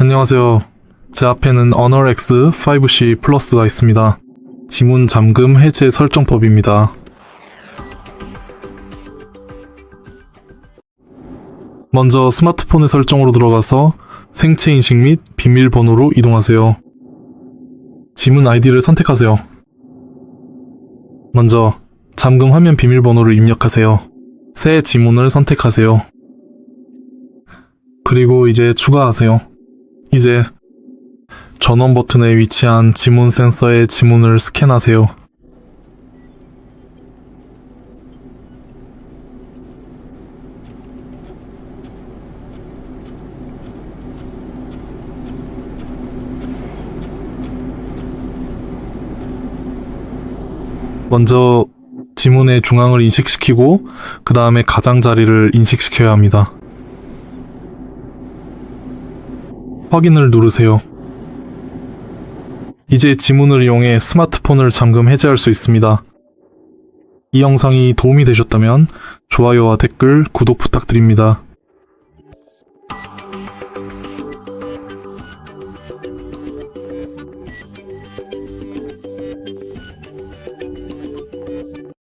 안녕하세요. 제 앞에는 Honor X 5C 플러스가 있습니다. 지문 잠금 해제 설정법입니다. 먼저 스마트폰의 설정으로 들어가서 생체 인식 및 비밀번호로 이동하세요. 지문 아이디를 선택하세요. 먼저 잠금 화면 비밀번호를 입력하세요. 새 지문을 선택하세요. 그리고 이제 추가하세요. 이제 전원 버튼에 위치한 지문 센서의 지문을 스캔하세요. 먼저 지문의 중앙을 인식시키고 그 다음에 가장자리를 인식시켜야 합니다. 확인을 누르세요. 이제 지문을 이용해 스마트폰을 잠금 해제할 수 있습니다. 이 영상이 도움이 되셨다면 좋아요와 댓글, 구독 부탁드립니다.